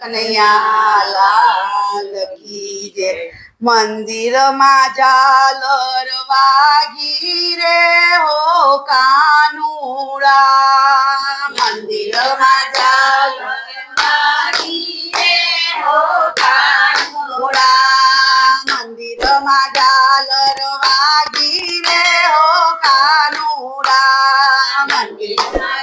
કનૈયાલાલ કી જે મંદિરમાં ઝાલર વાગી રે હો કાનુડા. મંદિરમાં ઝાલર વાગી રે હો કાનુડા. મંદિરમાં જાલર વાગી રે હો કાનુડા. મંદિરમાં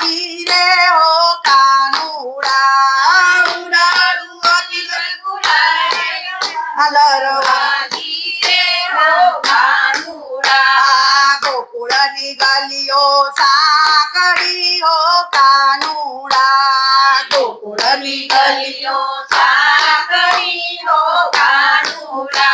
ગીરે હો કાનુડા ઉડાડું અતિલ ગુડા લરવા ગીરે હો કાનુડા ગોકુળની ગલીઓ સાકડી હો કાનુડા ગોકુળની ગલીઓ સાકડી હો કાનુડા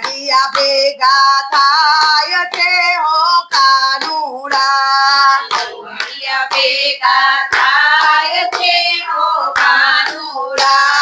વાડિયા ભેગા થાય છે હો કાનુડા. ભેગા થાય છે હો કાનુડા.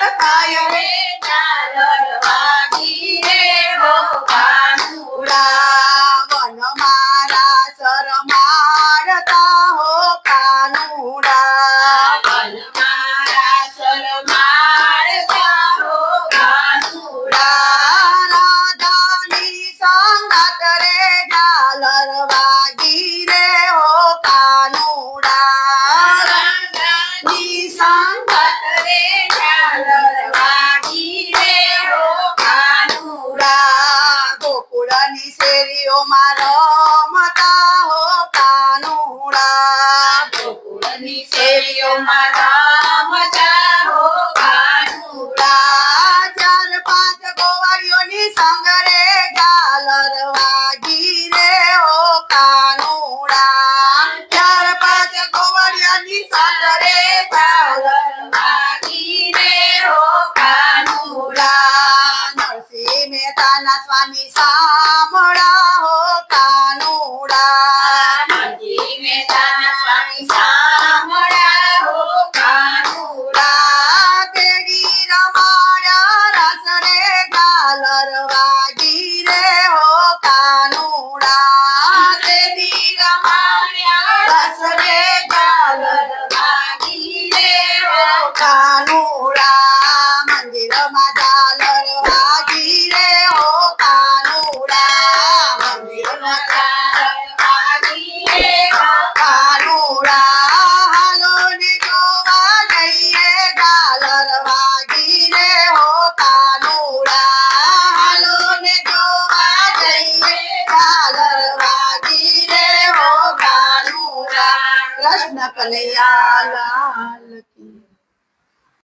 the fire. શેરોમાં રમતા હો કાનુડા. ગોકુળની શેરીઓમાં રમતા હો કાનુડા. ચાર પાંચ ગોવાળીઓની સંગરે ગાલર વાગી રે હો કાનુડા. ચાર પાંચ ગોવાળીઓની સંગરે ગાલર વાગી સ્વામી સામળા રે હો